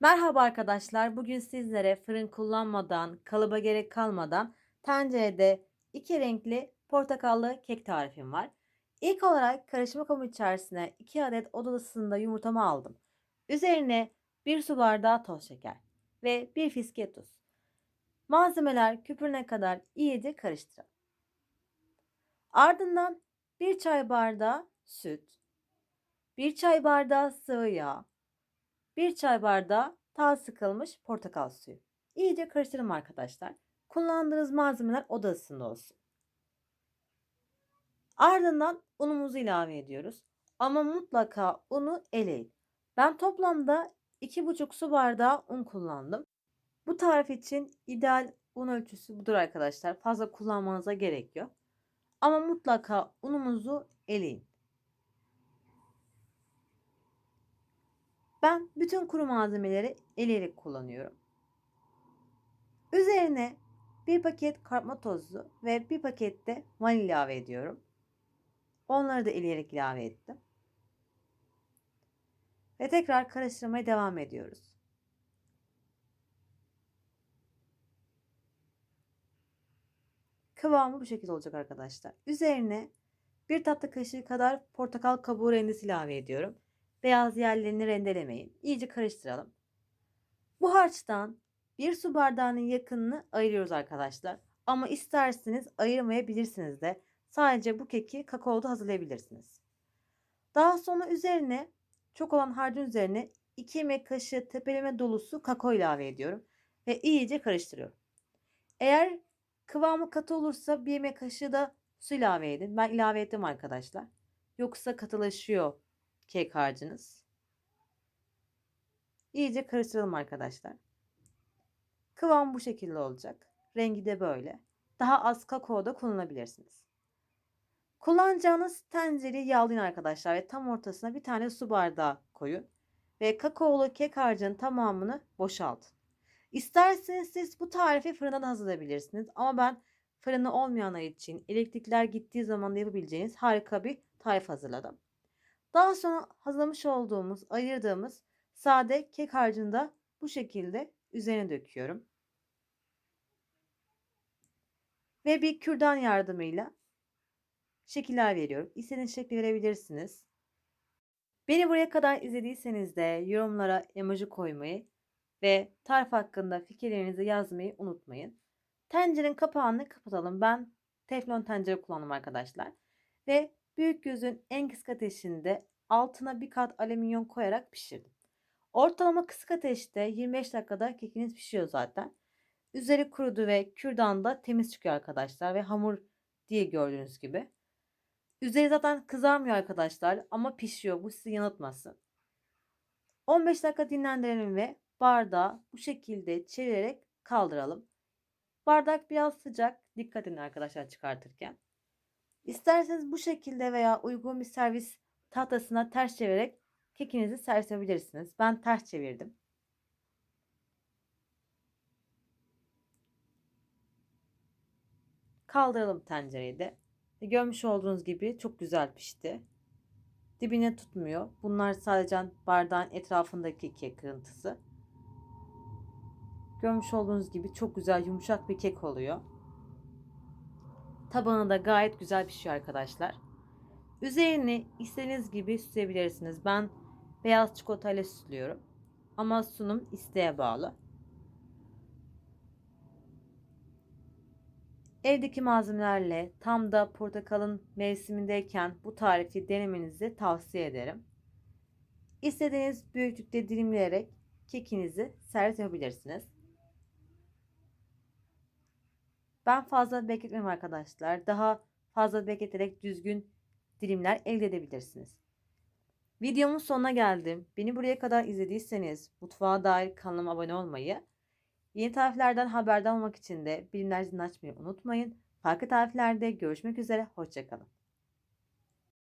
Merhaba arkadaşlar. Bugün sizlere fırın kullanmadan, kalıba gerek kalmadan tencerede iki renkli portakallı kek tarifim var. İlk olarak karışma kabı içerisine 2 adet oda ısısında yumurtamı aldım. Üzerine 1 su bardağı toz şeker ve 1 fiske tuz. Malzemeler köpürene kadar iyice karıştıralım. Ardından 1 çay bardağı süt, 1 çay bardağı sıvı yağ, 1 çay bardağı taze sıkılmış portakal suyu. İyice karıştırın arkadaşlar. Kullandığınız malzemeler oda ısısında olsun. Ardından unumuzu ilave ediyoruz. Ama mutlaka unu eleyin. Ben toplamda 2,5 su bardağı un kullandım. Bu tarif için ideal un ölçüsü budur arkadaşlar. Fazla kullanmanıza gerek yok. Ama mutlaka unumuzu eleyin. Ben bütün kuru malzemeleri eleyerek kullanıyorum. Üzerine bir paket karma tozu ve bir paket de vanilya ilave ediyorum. Onları da eleyerek ilave ettim. Ve tekrar karıştırmaya devam ediyoruz. Kıvamı bu şekilde olacak arkadaşlar. Üzerine bir tatlı kaşığı kadar portakal kabuğu rendesi ilave ediyorum. Beyaz yerlerini rendelemeyin. İyice karıştıralım. Bu harçtan bir su bardağının yakınını ayırıyoruz arkadaşlar. Ama isterseniz ayırmayabilirsiniz de sadece bu keki kakaoda hazırlayabilirsiniz. Daha sonra üzerine çok olan harcın üzerine 2 yemek kaşığı tepeleme dolusu kakao ilave ediyorum ve iyice karıştırıyorum. Eğer kıvamı katı olursa bir yemek kaşığı da su ilave edin. Ben ilave ettim arkadaşlar. Yoksa katılaşıyor kek harcınız. İyice karıştıralım arkadaşlar. Kıvam bu şekilde olacak. Rengi de böyle. Daha az kakao da kullanabilirsiniz. Kullanacağınız tencereyi yağlayın arkadaşlar ve tam ortasına bir tane su bardağı koyun. Ve kakaolu kek harcının tamamını boşaltın. İsterseniz siz bu tarifi fırında da hazırlayabilirsiniz. Ama ben fırını olmayanlar için elektrikler gittiği zaman da yapabileceğiniz harika bir tarif hazırladım. Daha sonra hazırlamış olduğumuz, ayırdığımız sade kek harcını da bu şekilde üzerine döküyorum. Ve bir kürdan yardımıyla şekiller veriyorum. İstediğiniz şekli verebilirsiniz. Beni buraya kadar izlediyseniz de yorumlara emoji koymayı ve tarif hakkında fikirlerinizi yazmayı unutmayın. Tencerenin kapağını kapatalım. Ben teflon tencere kullandım arkadaşlar. Ve büyük gözün en kısık ateşinde altına bir kat alüminyum koyarak pişirdim. Ortalama kısık ateşte 25 dakikada kekiniz pişiyor zaten. Üzeri kurudu ve kürdan da temiz çıkıyor arkadaşlar ve hamur diye gördüğünüz gibi. Üzeri zaten kızarmıyor arkadaşlar ama pişiyor. Bu sizi yanıltmasın. 15 dakika dinlendirelim ve bardağı bu şekilde çevirerek kaldıralım. Bardak biraz sıcak. Dikkat edin arkadaşlar çıkartırken. İsterseniz bu şekilde veya uygun bir servis tahtasına ters çevirerek kekinizi servis edebilirsiniz. Ben ters çevirdim. Kaldıralım tencereyi de. Görmüş olduğunuz gibi çok güzel pişti. Dibine tutmuyor. Bunlar sadece bardağın etrafındaki kek kırıntısı. Görmüş olduğunuz gibi çok güzel yumuşak bir kek oluyor. Tabanı da gayet güzel pişiyor arkadaşlar. Üzerini istediğiniz gibi süsleyebilirsiniz. Ben beyaz çikolatayla süslüyorum. Ama sunum isteğe bağlı. Evdeki malzemelerle tam da portakalın mevsimindeyken bu tarifi denemenizi tavsiye ederim. İstediğiniz büyüklükte dilimleyerek kekinizi servis yapabilirsiniz. Ben fazla bekletmem arkadaşlar. Daha fazla bekleterek düzgün dilimler elde edebilirsiniz. Videomun sonuna geldim. Beni buraya kadar izlediyseniz mutfağa dair kanalıma abone olmayı, yeni tariflerden haberdar olmak için de bilimler açmayı unutmayın. Farklı tariflerde görüşmek üzere. Hoşçakalın.